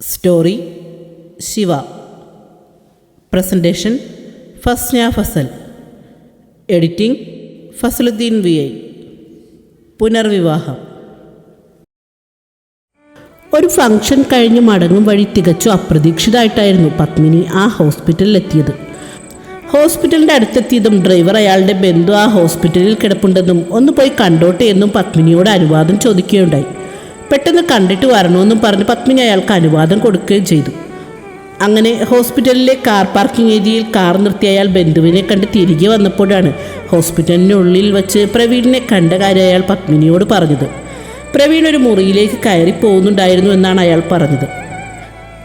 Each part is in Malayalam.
Story Shiva presentation Fasna Fasal editing Fasaludheen V I പുനർവിവാഹം ഒരു ഫംഗ്ഷൻ കഴിഞ്ഞ് മടങ്ങും വഴി തികച്ചു അപ്രതീക്ഷിതമായിട്ടായിരുന്നു പത്മിനി ആ ഹോസ്പിറ്റലിൽ എത്തിയത് ഹോസ്പിറ്റലിന്റെ അടുത്തെത്തിയതും ഡ്രൈവർ അയാളുടെ ബന്ധു ആ ഹോസ്പിറ്റലിൽ കിടപ്പുണ്ടെന്നും ഒന്ന് പോയി കണ്ടോട്ടെ എന്നും പത്മിനിയോട് അനുവാദം ചോദിക്കുകയുണ്ടായി. പെട്ടെന്ന് കണ്ടിട്ട് വരണമെന്നും പറഞ്ഞ് പത്മിനി അയാൾക്ക് അനുവാദം കൊടുക്കുകയും ചെയ്തു. അങ്ങനെ ഹോസ്പിറ്റലിലെ കാർ പാർക്കിംഗ് ഏരിയയിൽ കാർ നിർത്തി അയാൾ ബന്ധുവിനെ കണ്ട് തിരികെ വന്നപ്പോഴാണ് ഹോസ്പിറ്റലിനുള്ളിൽ വെച്ച് പ്രവീണിനെ കണ്ട കാര്യം അയാൾ പത്മിനിയോട് പറഞ്ഞത്. പ്രവീൺ ഒരു മുറിയിലേക്ക് കയറി പോകുന്നുണ്ടായിരുന്നു എന്നാണ് അയാൾ പറഞ്ഞത്.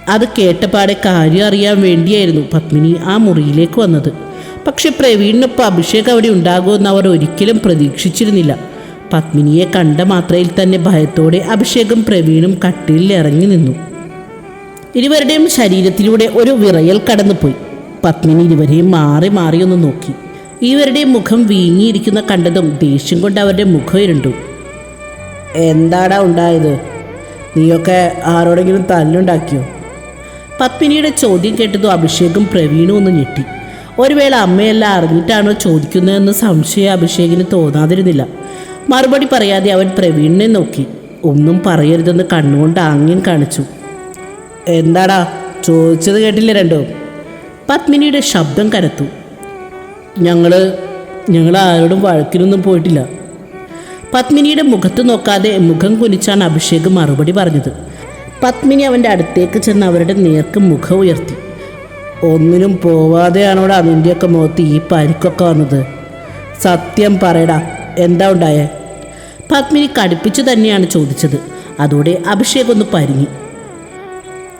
അത് കേട്ടപാടെ കാര്യം അറിയാൻ വേണ്ടിയായിരുന്നു പത്മിനി ആ മുറിയിലേക്ക് വന്നത്. പക്ഷെ പ്രവീണിനൊപ്പം അഭിഷേക് അവിടെ ഉണ്ടാകുമെന്ന് അവർ ഒരിക്കലും പ്രതീക്ഷിച്ചിരുന്നില്ല. പത്മിനിയെ കണ്ട മാത്രയിൽ തന്നെ ഭയത്തോടെ അഭിഷേകും പ്രവീണും കട്ടിലിൽ ഇറങ്ങി നിന്നു. ഇരുവരുടെയും ശരീരത്തിലൂടെ ഒരു വിറയൽ കടന്നുപോയി. പത്മിനി ഇരുവരെയും മാറി മാറി ഒന്ന് നോക്കി. ഇവരുടെ മുഖം വീങ്ങിയിരിക്കുന്ന കണ്ടതും ദേഷ്യം കൊണ്ട് അവരുടെ മുഖം ഇരുണ്ടു. എന്താടാ ഉണ്ടായത്? നീയൊക്കെ ആരോടെങ്കിലും തല്ലുണ്ടാക്കിയോ? പത്മിനിയുടെ ചോദ്യം കേട്ടതും അഭിഷേകും പ്രവീണും ഒന്ന് ഞെട്ടി. ഒരു വേള അമ്മയെല്ലാം അറിഞ്ഞിട്ടാണോ ചോദിക്കുന്നതെന്ന് സംശയം അഭിഷേകിന് തോന്നാതിരുന്നില്ല. മറുപടി പറയാതെ അവൻ പ്രവീണിനെ നോക്കി. ഒന്നും പറയരുതെന്ന് കണ്ണുകൊണ്ട് ആംഗ്യം കാണിച്ചു. എന്താടാ ചോദിച്ചത് കേട്ടില്ല രണ്ടോ? പത്മിനിയുടെ ശബ്ദം കരത്തു. ഞങ്ങൾ ഞങ്ങൾ ആരോടും വഴക്കിനൊന്നും പോയിട്ടില്ല. പത്മിനിയുടെ മുഖത്ത് നോക്കാതെ മുഖം കുനിച്ചാണ് അഭിഷേക് മറുപടി പറഞ്ഞത്. പത്മിനി അവന്റെ അടുത്തേക്ക് ചെന്ന് അവരുടെ നേർക്ക് മുഖം ഉയർത്തി. ഒന്നിനും പോവാതെയാണോടാ നിന്റെയൊക്കെ മുഖത്ത് ഈ പരിക്കൊക്കെ വന്നത്. സത്യം പറയടാ എന്താ ഉണ്ടായേ? പത്മിനി കടുപ്പിച്ചു തന്നെയാണ് ചോദിച്ചത്. അതോടെ അഭിഷേക് ഒന്ന് പരിങ്ങി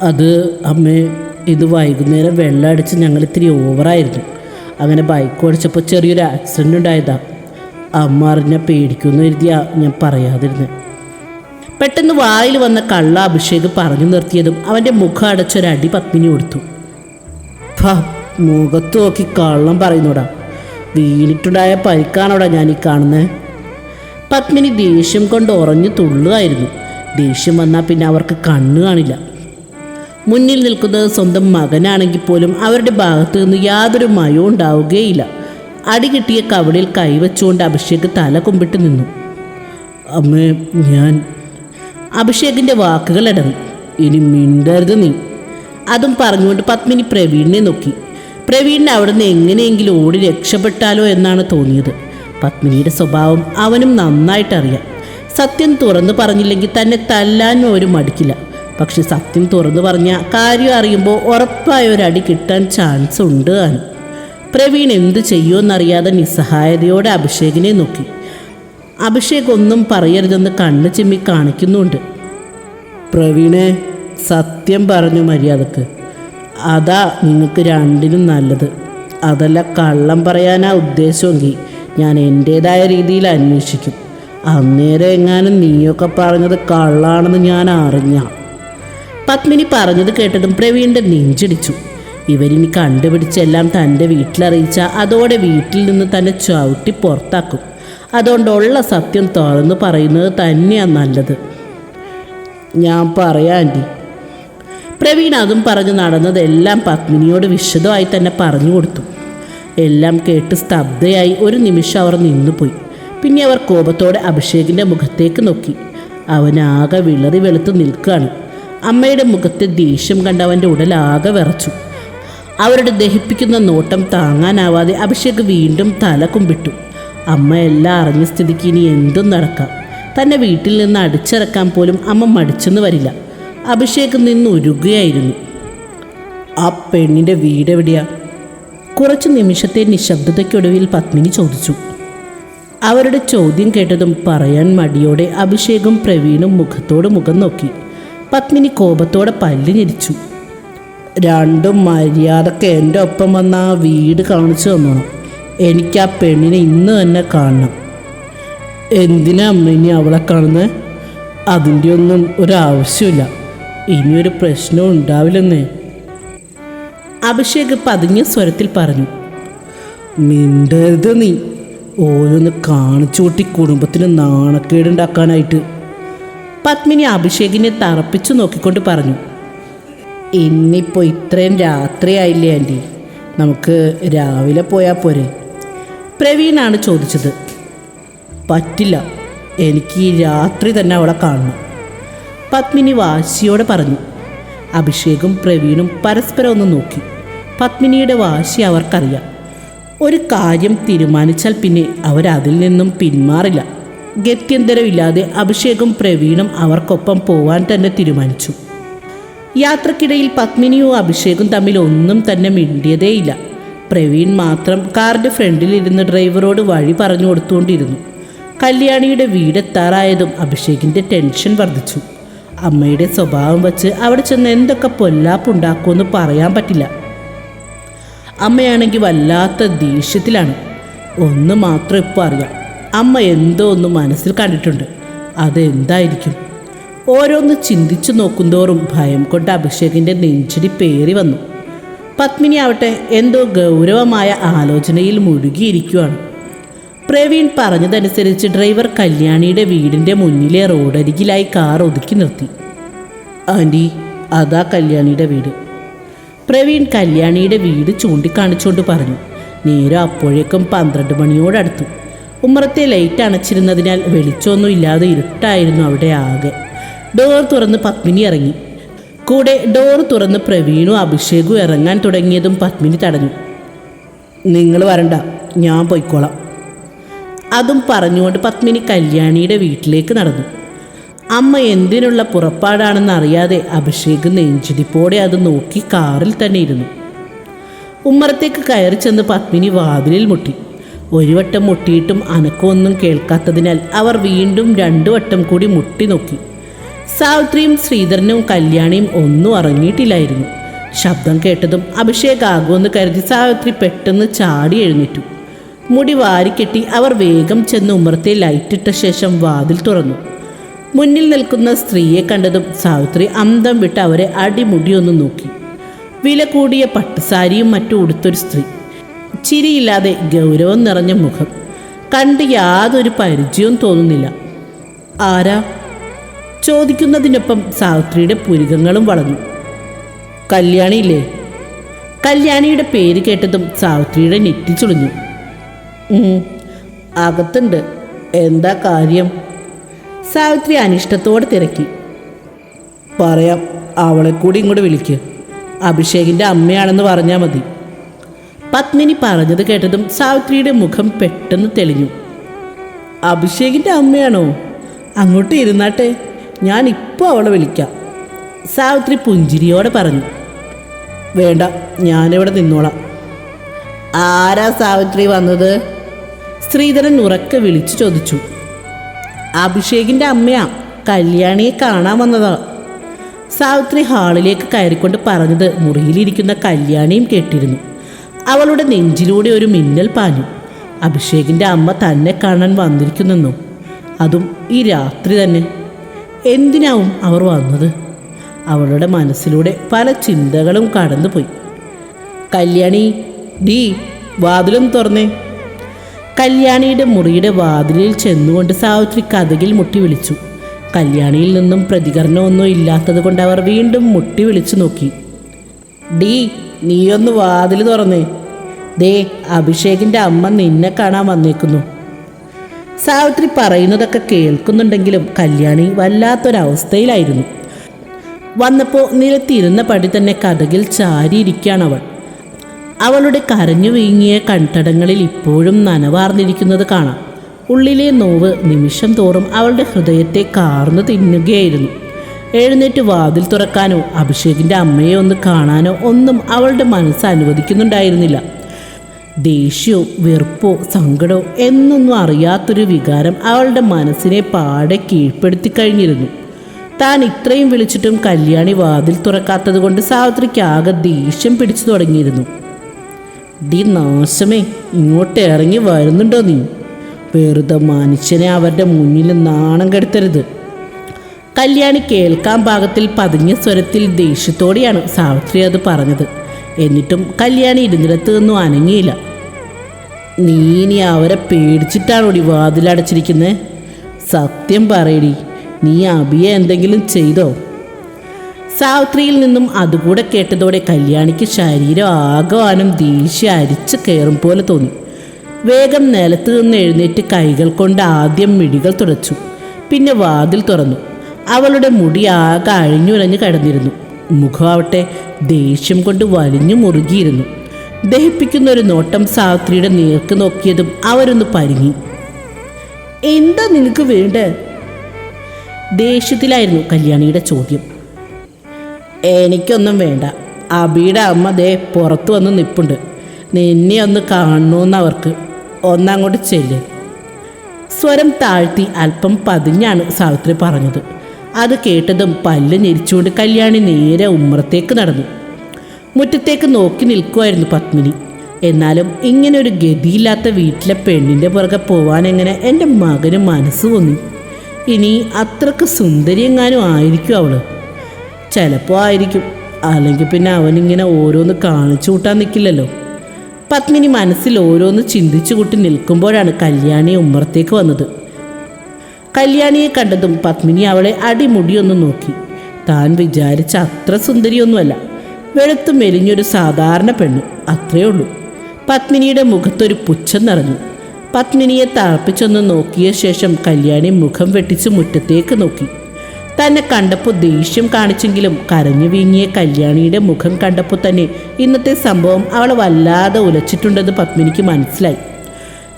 അത് അമ്മേ ഇത് വൈകുന്നേരം വെള്ളം അടിച്ച് ഞങ്ങൾ ഇത്തിരി ഓവറായിരുന്നു. അങ്ങനെ ബൈക്ക് ഓടിച്ചപ്പോൾ ചെറിയൊരു ആക്സിഡന്റ് ഉണ്ടായതാ. അമ്മ അറിഞ്ഞ പേടിക്കുമെന്ന് കരുതിയാ ഞാൻ പറയാതിരുന്നത് പെട്ടെന്ന് വായിൽ വന്ന കള്ള അഭിഷേക് പറഞ്ഞു നിർത്തിയതും അവന്റെ മുഖം അടച്ചൊരടി പത്മിനി കൊടുത്തു. മുഖത്ത് നോക്കി കള്ളം പറയുന്നോടാ. വീണിട്ടുണ്ടായ പരിക്കാണോടാ ഞാൻ ഈ കാണുന്നത് പത്മിനി ദേഷ്യം കൊണ്ട് ഉറഞ്ഞു തുള്ളുകയായിരുന്നു. ദേഷ്യം വന്നാൽ പിന്നെ അവർക്ക് കണ്ണു കാണില്ല. മുന്നിൽ നിൽക്കുന്നത് സ്വന്തം മകനാണെങ്കിൽ പോലും അവരുടെ ഭാഗത്ത് നിന്ന് യാതൊരു മയവും ഉണ്ടാവുകയില്ല. അടി കിട്ടിയ കവളിൽ കൈവച്ചുകൊണ്ട് അഭിഷേക് തല കുമ്പിട്ട് നിന്നു. അമ്മേ ഞാൻ അഭിഷേകിന്റെ വാക്കുകൾ ഇടറി. ഇനി മിണ്ടരുത് നീ. അതും പറഞ്ഞുകൊണ്ട് പത്മിനി പ്രവീണിനെ നോക്കി. പ്രവീണിനെ അവിടുന്ന് എങ്ങനെയെങ്കിലും ഓടി രക്ഷപ്പെട്ടാലോ എന്നാണ് തോന്നിയത്. പത്മിനിയുടെ സ്വഭാവം അവനും നന്നായിട്ടറിയാം. സത്യം തുറന്നു പറഞ്ഞില്ലെങ്കിൽ തന്നെ തല്ലാനും ഒരു മടിക്കില്ല. പക്ഷെ സത്യം തുറന്നു പറഞ്ഞ കാര്യം അറിയുമ്പോൾ ഉറപ്പായ ഒരു അടി കിട്ടാൻ ചാൻസ് ഉണ്ട് താനും പ്രവീൺ എന്ത് ചെയ്യുമെന്നറിയാതെ നിസ്സഹായതയോടെ അഭിഷേകിനെ നോക്കി. അഭിഷേക് ഒന്നും പറയരുതെന്ന് കണ്ണ് ചിമ്മി കാണിക്കുന്നുണ്ട്. പ്രവീണെ സത്യം പറഞ്ഞു മര്യാദയ്ക്ക്. അതാ നിങ്ങൾക്ക് രണ്ടിനും നല്ലത്. അതല്ല കള്ളം പറയാനാ ഉദ്ദേശമെങ്കിൽ ഞാൻ എന്റേതായ രീതിയിൽ അന്വേഷിക്കും. അന്നേരം എങ്ങാനും നീയൊക്കെ പറഞ്ഞത് കള്ളാണെന്ന് ഞാൻ അറിഞ്ഞ. പത്മിനി പറഞ്ഞത് കേട്ടതും പ്രവീണിന്റെ നെഞ്ചിടിച്ചു. ഇവരിനി കണ്ടുപിടിച്ചെല്ലാം തന്റെ വീട്ടിലറിയിച്ച അതോടെ വീട്ടിൽ നിന്ന് തന്നെ ചവിട്ടി പുറത്താക്കും. അതുകൊണ്ടുള്ള സത്യം തുറന്ന് പറയുന്നത് തന്നെയാണ് നല്ലത്. ഞാൻ പറയാം ആന്റി. പ്രവീൺ അതും പറഞ്ഞ് നടന്നതെല്ലാം പത്മിനിയോട് വിശദമായി തന്നെ പറഞ്ഞു കൊടുത്തു. എല്ലാം കേട്ട് സ്തബ്ധയായി ഒരു നിമിഷം അവർ നിന്നുപോയി പിന്നെ അവർ കോപത്തോടെ അഭിഷേകിന്റെ മുഖത്തേക്ക് നോക്കി. അവനാകെ വിളറി വെളുത്ത് നിൽക്കുകയാണ്. അമ്മയുടെ മുഖത്തെ ദേഷ്യം കണ്ട് അവന്റെ ഉടലാകെ വിറച്ചു. അവരുടെ ദഹിപ്പിക്കുന്ന നോട്ടം താങ്ങാനാവാതെ അഭിഷേക് വീണ്ടും തല കുമ്പിട്ടു. അമ്മ എല്ലാം അറിഞ്ഞ സ്ഥിതിക്ക് ഇനി എന്തും നടക്കാം. തന്നെ വീട്ടിൽ നിന്ന് അടിച്ചിറക്കാൻ പോലും അമ്മ മടിച്ചെന്ന് വരില്ല. അഭിഷേക് നിന്ന് ഉരുകുകയായിരുന്നു. ആ പെണ്ണിന്റെ വീട് എവിടെയാ? കുറച്ചു നിമിഷത്തെ നിശബ്ദതയ്ക്കൊടുവിൽ പത്മിനി ചോദിച്ചു. അവരുടെ ചോദ്യം കേട്ടതും പറയാൻ മടിയോടെ അഭിഷേകും പ്രവീണും മുഖത്തോട് മുഖം നോക്കി. പത്മിനി കോപത്തോടെ പല്ല് ഞെരിച്ചു. രണ്ടും മര്യാദയ്ക്ക് എന്റെ ഒപ്പം വന്ന ആ വീട് കാണിച്ചു തന്നോണം എനിക്ക് ആ പെണ്ണിനെ ഇന്ന് തന്നെ കാണണം. എന്തിനാ അമ്മ ഇനി അവളെ കാണുന്നത് അതിന്റെ ഒന്നും ഒരാവശ്യമില്ല ഇനിയൊരു പ്രശ്നവും ഉണ്ടാവില്ലെന്നേ. അഭിഷേക് പതിഞ്ഞ സ്വരത്തിൽ പറഞ്ഞു മിണ്ടരുത് നീ. ഓരോന്ന് കാണിച്ചു കൂട്ടി കുടുംബത്തിന് നാണക്കേടുണ്ടാക്കാനായിട്ട്. പത്മിനി അഭിഷേകിനെ തറപ്പിച്ചു നോക്കിക്കൊണ്ട് പറഞ്ഞു ഇന്നിപ്പോൾ ഇത്രയും രാത്രിയായില്ലേ ആന്റി. നമുക്ക് രാവിലെ പോയാൽ പോരെ. പ്രവീണാണ് ചോദിച്ചത്. പറ്റില്ല. എനിക്ക് ഈ രാത്രി തന്നെ അവളെ കാണണം. പത്മിനി വാശിയോടെ പറഞ്ഞു. അഭിഷേകും പ്രവീണും പരസ്പരം ഒന്ന് നോക്കി. പത്മിനിയുടെ വാശി അവർക്കറിയാം. ഒരു കാര്യം തീരുമാനിച്ചാൽ പിന്നെ അവരതിൽ നിന്നും പിന്മാറില്ല. ഗത്യന്തരമില്ലാതെ അഭിഷേകും പ്രവീണും അവർക്കൊപ്പം പോവാൻ തന്നെ തീരുമാനിച്ചു. യാത്രക്കിടയിൽ പത്മിനിയോ അഭിഷേകും തമ്മിൽ ഒന്നും തന്നെ മിണ്ടിയതേയില്ല. പ്രവീൺ മാത്രം കാറിന്റെ ഫ്രണ്ടിലിരുന്ന് ഡ്രൈവറോട് വഴി പറഞ്ഞു കൊടുത്തുകൊണ്ടിരുന്നു. കല്യാണിയുടെ വീടെത്താറായതും അഭിഷേകിന്റെ ടെൻഷൻ വർദ്ധിച്ചു. അമ്മയുടെ സ്വഭാവം വച്ച് അവിടെ ചെന്ന് എന്തൊക്കെ പൊല്ലാപ്പുണ്ടാക്കുമെന്ന് പറയാൻ പറ്റില്ല. അമ്മയാണെങ്കിൽ വല്ലാത്ത ദേഷ്യത്തിലാണ്. ഒന്ന് മാത്രം ഇപ്പോൾ അറിയാം. അമ്മ എന്തോ ഒന്ന് മനസ്സിൽ കണ്ടിട്ടുണ്ട്. അതെന്തായിരിക്കും? ഓരോന്ന് ചിന്തിച്ചു നോക്കുന്തോറും ഭയം കൊണ്ട് അഭിഷേകിന്റെ നെഞ്ചിടി പേറി വന്നു. പത്മിനി ആവട്ടെ എന്തോ ഗൗരവമായ ആലോചനയിൽ മുഴുകിയിരിക്കുകയാണ് പ്രവീൺ പറഞ്ഞതനുസരിച്ച് ഡ്രൈവർ കല്യാണിയുടെ വീടിന്റെ മുന്നിലെ റോഡരികിലായി കാർ ഒതുക്കി നിർത്തി. ആന്റി അതാ കല്യാണിയുടെ വീട്. പ്രവീൺ കല്യാണിയുടെ വീട് ചൂണ്ടിക്കാണിച്ചുകൊണ്ട് പറഞ്ഞു. നേരം അപ്പോഴേക്കും പന്ത്രണ്ട് മണിയോടടുത്തു. ഉമ്മറത്തെ ലൈറ്റ് അണച്ചിരുന്നതിനാൽ വെളിച്ചമൊന്നും ഇല്ലാതെ ഇരുട്ടായിരുന്നു അവിടെ ആകെ. ഡോർ തുറന്ന് പത്മിനി ഇറങ്ങി. കൂടെ ഡോർ തുറന്ന് പ്രവീണും അഭിഷേകും ഇറങ്ങാൻ തുടങ്ങിയതും പത്മിനി തടഞ്ഞു. നിങ്ങൾ വരണ്ട ഞാൻ പോയിക്കോളാം. അതും പറഞ്ഞുകൊണ്ട് പത്മിനി കല്യാണിയുടെ വീട്ടിലേക്ക് നടന്നു. അമ്മ എന്തിനുള്ള പുറപ്പാടാണെന്ന് അറിയാതെ അഭിഷേക് നെഞ്ചിടിപ്പോടെ അത് നോക്കി കാറിൽ തന്നെ ഇരുന്നു. ഉമ്മറത്തേക്ക് കയറി ചെന്ന് പത്മിനി വാതിലിൽ മുട്ടി. ഒരു വട്ടം മുട്ടിയിട്ടും അനക്കമൊന്നും കേൾക്കാത്തതിനാൽ അവർ വീണ്ടും രണ്ടു വട്ടം കൂടി മുട്ടി നോക്കി. സാവിത്രിയും ശ്രീധരനും കല്യാണിയും ഒന്നും അറിഞ്ഞിട്ടില്ലായിരുന്നു. ശബ്ദം കേട്ടതും അഭിഷേക് ആകുമെന്ന് കരുതി സാവിത്രി പെട്ടെന്ന് ചാടി എഴുന്നേറ്റു. മുടി വാരിക്കെട്ടി അവർ വേഗം ചെന്ന് ഉമ്മറത്തെ ലൈറ്റിട്ട ശേഷം വാതിൽ തുറന്നു. മുന്നിൽ നിൽക്കുന്ന സ്ത്രീയെ കണ്ടതും സാവിത്രി അന്തം വിട്ട് അവരെ അടിമുടിയൊന്ന് നോക്കി. വില കൂടിയ പട്ടുസാരിയും മറ്റും ഉടുത്തൊരു സ്ത്രീ. ചിരിയില്ലാതെ ഗൗരവം നിറഞ്ഞ മുഖം. കണ്ട് യാതൊരു പരിചയവും തോന്നുന്നില്ല. ആരാ? ചോദിക്കുന്നതിനൊപ്പം സാവിത്രിയുടെ പുരികങ്ങളും വളഞ്ഞു. കല്യാണിയില്ലേ? കല്യാണിയുടെ പേര് കേട്ടതും സാവിത്രിയുടെ നെറ്റി ചുളിഞ്ഞു. "ഉം, അകത്തുണ്ട്. എന്താ കാര്യം? സാവിത്രി അനിഷ്ടത്തോടെ തിരക്കി. പറയാം അവളെ കൂടി ഇങ്ങോട്ട് വിളിക്ക്. അഭിഷേകിന്റെ അമ്മയാണെന്ന് പറഞ്ഞാൽ മതി. പത്മിനി പറഞ്ഞത് കേട്ടതും സാവിത്രിയുടെ മുഖം പെട്ടെന്ന് തെളിഞ്ഞു. അഭിഷേകിന്റെ അമ്മയാണോ? അങ്ങോട്ട് ഇരുന്നാട്ടെ. ഞാൻ ഇപ്പോൾ അവളെ വിളിക്കാം. സാവിത്രി പുഞ്ചിരിയോടെ പറഞ്ഞു. വേണ്ട ഞാനിവിടെ നിന്നോളാം. ആരാ സാവിത്രി വന്നത്? ശ്രീധരൻ ഉറക്കെ വിളിച്ചു ചോദിച്ചു. അഭിഷേകിന്റെ അമ്മയാ കല്യാണിയെ കാണാൻ വന്നതാ. സാവിത്രി ഹാളിലേക്ക് കയറിക്കൊണ്ട് പറഞ്ഞത് മുറിയിലിരിക്കുന്ന കല്യാണിയും കേട്ടിരുന്നു. അവളുടെ നെഞ്ചിലൂടെ ഒരു മിന്നൽ പാഞ്ഞു. അഭിഷേകിന്റെ അമ്മ തന്നെ കാണാൻ വന്നിരിക്കുന്നെന്നും? അതും ഈ രാത്രി തന്നെ. എന്തിനാവും അവർ വന്നത്? അവളുടെ മനസ്സിലൂടെ പല ചിന്തകളും കടന്നുപോയി. കല്യാണി ഡീ വാതിലും തുറന്നേ. കല്യാണിയുടെ മുറിയുടെ വാതിലിൽ ചെന്നുകൊണ്ട് സാവിത്രി കഥകിൽ മുട്ടി വിളിച്ചു. കല്യാണിയിൽ നിന്നും പ്രതികരണമൊന്നും ഇല്ലാത്തത് കൊണ്ട് അവർ വീണ്ടും മുട്ടി വിളിച്ചു നോക്കി. ഡീ നീയൊന്ന് വാതിൽ തുറന്നേ. ദേ അഭിഷേകിന്റെ അമ്മ നിന്നെ കാണാൻ വന്നേക്കുന്നു. സാവിത്രി പറയുന്നതൊക്കെ കേൾക്കുന്നുണ്ടെങ്കിലും കല്യാണി വല്ലാത്തൊരവസ്ഥയിലായിരുന്നു. വന്നപ്പോൾ നിലത്തിരുന്ന പടി തന്നെ കഥകിൽ ചാരിയിരിക്കുകയാണ് അവൾ. അവളുടെ കരഞ്ഞു വീങ്ങിയ കൺതടങ്ങളിൽ ഇപ്പോഴും നനവാർന്നിരിക്കുന്നത് കാണാം. ഉള്ളിലെ നോവ് നിമിഷം തോറും അവളുടെ ഹൃദയത്തെ കാർന്നു തിന്നുകയായിരുന്നു. എഴുന്നേറ്റ് വാതിൽ തുറക്കാനോ അഭിഷേകിന്റെ അമ്മയെ ഒന്ന് കാണാനോ ഒന്നും അവളുടെ മനസ്സ് അനുവദിക്കുന്നുണ്ടായിരുന്നില്ല. ദേഷ്യമോ വെറുപ്പോ സങ്കടമോ എന്നൊന്നും അറിയാത്തൊരു വികാരം അവളുടെ മനസ്സിനെ പാടെ കീഴ്പ്പെടുത്തി കഴിഞ്ഞിരുന്നു. താൻ ഇത്രയും വിളിച്ചിട്ടും കല്യാണി വാതിൽ തുറക്കാത്തത് കൊണ്ട് സാവിത്രിക്ക് ആകെ ദേഷ്യം പിടിച്ചു തുടങ്ങിയിരുന്നു. ഡി നാശമേ ഇങ്ങോട്ട് ഇറങ്ങി വരുന്നുണ്ടോ നീ? വെറുതെ മനുഷ്യനെ അവരുടെ മുന്നിൽ നാണം കെടുത്തരുത്. കല്യാണി കേൾക്കാൻ പാകത്തിൽ പതിഞ്ഞ സ്വരത്തിൽ ദേഷ്യത്തോടെയാണ് സാവിത്രി അത് പറഞ്ഞത്. എന്നിട്ടും കല്യാണി ഇരുന്നിടത്ത് നിന്നും അനങ്ങിയില്ല. നീ ഇനി അവരെ പേടിച്ചിട്ടാണോടി വാതിലടച്ചിരിക്കുന്നത് സത്യം പറയടി നീ അബിയെ എന്തെങ്കിലും ചെയ്തോ? സാവിത്രിയിൽ നിന്നും അതുകൂടെ കേട്ടതോടെ കല്യാണിക്ക് ശരീരം ആകവാനും ദേഷ്യം അരിച്ചു കയറും പോലെ തോന്നി. വേഗം നിലത്ത് നിന്ന് എഴുന്നേറ്റ് കൈകൾ കൊണ്ട് ആദ്യം മിടികൾ തുടച്ചു. പിന്നെ വാതിൽ തുറന്നു. അവളുടെ മുടി ആകെ അഴിഞ്ഞുരഞ്ഞു കിടന്നിരുന്നു. മുഖമാവട്ടെ ദേഷ്യം കൊണ്ട് വലിഞ്ഞു മുറുകിയിരുന്നു. ദഹിപ്പിക്കുന്ന ഒരു നോട്ടം സാവിത്രിയുടെ നേർക്ക് നോക്കിയതും അവരൊന്ന് പരിങ്ങി. എന്താ നിനക്ക് വേണ്ട? ദേഷ്യത്തിലായിരുന്നു കല്യാണിയുടെ ചോദ്യം. എനിക്കൊന്നും വേണ്ട. അബിയുടെ അമ്മ ദേ പുറത്തു വന്ന് നിപ്പുണ്ട്. നിന്നെ ഒന്ന് കാണണമെന്ന് അവർക്ക്. ഒന്നങ്ങോട്ട് ചെല്ല്. സ്വരം താഴ്ത്തി അല്പം പതിഞ്ഞാണ് സാവിത്രി പറഞ്ഞത്. അത് കേട്ടതും പല്ല് ഞെരിച്ചുകൊണ്ട് കല്യാണി നേരെ ഉമ്മറത്തേക്ക് നടന്നു. മുറ്റത്തേക്ക് നോക്കി നിൽക്കുമായിരുന്നു പത്മിനി. എന്നാലും ഇങ്ങനെ ഒരു ഗതിയില്ലാത്ത വീട്ടിലെ പെണ്ണിന്റെ പുറകെ പോവാൻ എങ്ങനെ എന്റെ മകന് മനസ്സ് തോന്നി ഇനി അത്രയ്ക്ക് സുന്ദരിയെങ്ങാനും ആയിരിക്കും അവൾ. ചിലപ്പോൾ ആയിരിക്കും. അല്ലെങ്കിൽ പിന്നെ അവനിങ്ങനെ ഓരോന്ന് കാണിച്ചു കൂട്ടാൻ നിൽക്കില്ലല്ലോ പത്മിനി മനസ്സിൽ ഓരോന്ന് ചിന്തിച്ചു കൂട്ടി നിൽക്കുമ്പോഴാണ് കല്യാണി ഉമ്മറത്തേക്ക് വന്നത്. കല്യാണിയെ കണ്ടതും പത്മിനി അവളെ അടിമുടിയൊന്ന് നോക്കി. താൻ വിചാരിച്ച അത്ര സുന്ദരിയൊന്നുമല്ല. വെളുത്തു മെലിഞ്ഞൊരു സാധാരണ പെണ്ണ്. അത്രയേ ഉള്ളൂ. പത്മിനിയുടെ മുഖത്തൊരു പുച്ഛം നിറഞ്ഞു. പത്മിനിയെ തളപ്പിച്ചൊന്ന് നോക്കിയ ശേഷം കല്യാണി മുഖം വെട്ടിച്ച് മുറ്റത്തേക്ക് നോക്കി. തന്നെ കണ്ടപ്പോൾ ദേഷ്യം കാണിച്ചെങ്കിലും കരഞ്ഞു വീങ്ങിയ കല്യാണിയുടെ മുഖം കണ്ടപ്പോൾ തന്നെ ഇന്നത്തെ സംഭവം അവളെ വല്ലാതെ ഉലച്ചിട്ടുണ്ടെന്ന് പത്മിനിക്ക് മനസ്സിലായി.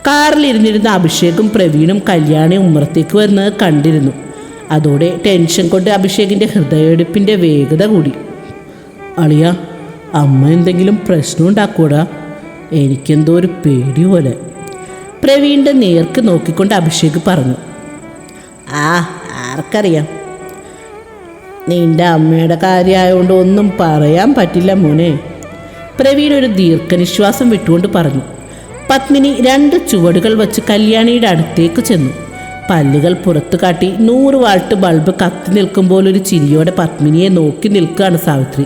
കാറിൽ ഇരുന്നിരുന്ന അഭിഷേകും പ്രവീണും കല്യാണി ഉമ്മറത്തേക്ക് വരുന്നത് കണ്ടിരുന്നു. അതോടെ ടെൻഷൻ കൊണ്ട് അഭിഷേകിന്റെ ഹൃദയമെടുപ്പിന്റെ വേഗത കൂടി. അളിയ അമ്മ എന്തെങ്കിലും പ്രശ്നം ഉണ്ടാക്കൂടാ എനിക്കെന്തോ ഒരു പേടി പോലെ. പ്രവീണിന്റെ നേർക്ക് നോക്കിക്കൊണ്ട് അഭിഷേക് പറഞ്ഞു. ആ ആർക്കറിയാം. നിന്റെ അമ്മയുടെ കാര്യമായതുകൊണ്ട് ഒന്നും പറയാൻ പറ്റില്ല മോനെ. പ്രവീൺ ഒരു ദീർഘനിശ്വാസം വിട്ടുകൊണ്ട് പറഞ്ഞു. പത്മിനി രണ്ട് ചുവടുകൾ വച്ച് കല്യാണിയുടെ അടുത്തേക്ക് ചെന്നു. പല്ലുകൾ പുറത്തു കാട്ടി നൂറ് വാൾട്ട് ബൾബ് കത്തി നിൽക്കുമ്പോൾ ഒരു ചിരിയോടെ പത്മിനിയെ നോക്കി നിൽക്കുകയാണ് സാവിത്രി.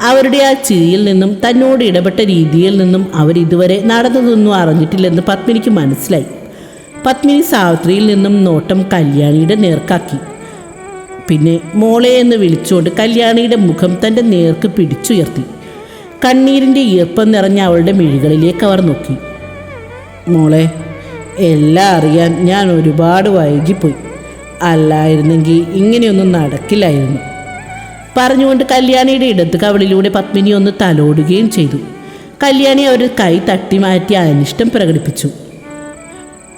അവരുടെ ആ ചിരിയിൽ നിന്നും തന്നോട് ഇടപെട്ട രീതിയിൽ നിന്നും അവർ ഇതുവരെ നടന്നതൊന്നും അറിഞ്ഞിട്ടില്ലെന്ന് പത്മിനിക്ക് മനസ്സിലായി. പത്മിനി സാവിത്രിയിൽ നിന്നും നോട്ടം കല്യാണിയുടെ നേർക്കാക്കി. പിന്നെ മോളെ എന്ന് വിളിച്ചുകൊണ്ട് കല്യാണിയുടെ മുഖം തന്റെ നേർക്ക് പിടിച്ചുയർത്തി. കണ്ണീരിന്റെ ഈർപ്പം നിറഞ്ഞ അവളുടെ മിഴികളിലേക്ക് അവർ നോക്കി. മോളെ എല്ലാം അറിയാൻ ഞാൻ ഒരുപാട് വൈകിപ്പോയി. അല്ലായിരുന്നെങ്കിൽ ഇങ്ങനെയൊന്നും നടക്കില്ലായിരുന്നു. പറഞ്ഞുകൊണ്ട് കല്യാണിയുടെ ഇടത്ത് കവളിലൂടെ പത്മിനി ഒന്ന് തലോടുകയും ചെയ്തു. കല്യാണി ഒരു കൈ തട്ടി മാറ്റി അനിഷ്ടം പ്രകടിപ്പിച്ചു.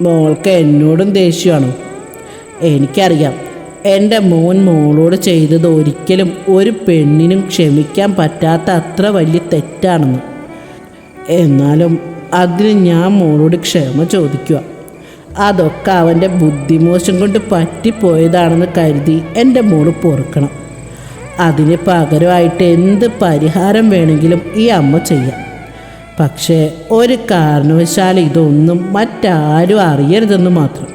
മോൾക്ക് എന്നോടും ദേഷ്യമാണോ? എനിക്കറിയാം എന്റെ മോൻ മോളോട് ചെയ്തത് ഒരിക്കലും ഒരു പെണ്ണിനും ക്ഷമിക്കാൻ പറ്റാത്ത അത്ര വലിയ തെറ്റാണെന്ന്. എന്നാലും അതിന് ഞാൻ മോളോട് ക്ഷമ ചോദിക്കുക. അതൊക്കെ അവന്റെ ബുദ്ധിമോശം കൊണ്ട് പറ്റിപ്പോയതാണെന്ന് കരുതി എന്റെ മോൾ പൊറുക്കണം. അതിന് പകരമായിട്ട് എന്ത് പരിഹാരം വേണമെങ്കിലും ഈ അമ്മ ചെയ്യാം. പക്ഷേ ഒരു കാരണവശാൽ ഇതൊന്നും മറ്റാരും അറിയരുതെന്ന് മാത്രം.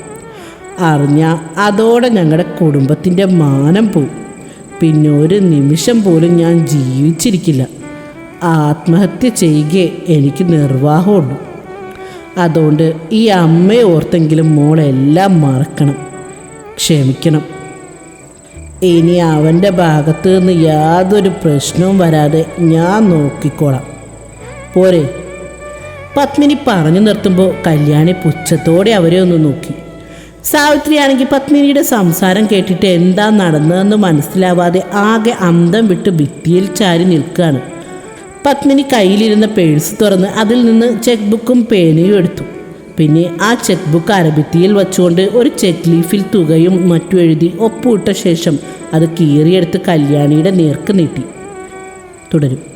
അറിഞ്ഞാൽ അതോടെ ഞങ്ങളുടെ കുടുംബത്തിന്റെ മാനം പോവും. പിന്നെ ഒരു നിമിഷം പോലും ഞാൻ ജീവിച്ചിരിക്കില്ല. ആത്മഹത്യ ചെയ്യുക എനിക്ക് നിർവാഹമുണ്ട് അതുകൊണ്ട് ഈ അമ്മയെ ഓർത്തെങ്കിലും മോളെല്ലാം മറക്കണം. ക്ഷമിക്കണം. ഇനി അവന്റെ ഭാഗത്ത് നിന്ന് യാതൊരു പ്രശ്നവും വരാതെ ഞാൻ നോക്കിക്കോളാം. പോരെ. പത്മിനി പറഞ്ഞു നിർത്തുമ്പോൾ കല്യാണി പുച്ഛത്തോടെ അവരെ ഒന്ന് നോക്കി. സാവിത്രിയാണെങ്കിൽ പത്മിനിയുടെ സംസാരം കേട്ടിട്ട് എന്താ നടന്നതെന്ന് മനസ്സിലാവാതെ ആകെ അന്തം വിട്ട് ഭിത്തിയിൽ ചാരി നിൽക്കുകയാണ്. പത്മിനി കയ്യിലിരുന്ന പേഴ്സ് തുറന്ന് അതിൽ നിന്ന് ചെക്ക് ബുക്കും പേനയും എടുത്തു. പിന്നെ ആ ചെക്ക് ബുക്ക് അരഭിത്തിയിൽ വെച്ചുകൊണ്ട് ഒരു ചെക്ക് ലീഫിൽ തുകയും മറ്റു എഴുതി ഒപ്പുവിട്ട ശേഷം അത് കീറിയെടുത്ത് കല്യാണിയുടെ നേർക്ക് നീട്ടി. തുടരും.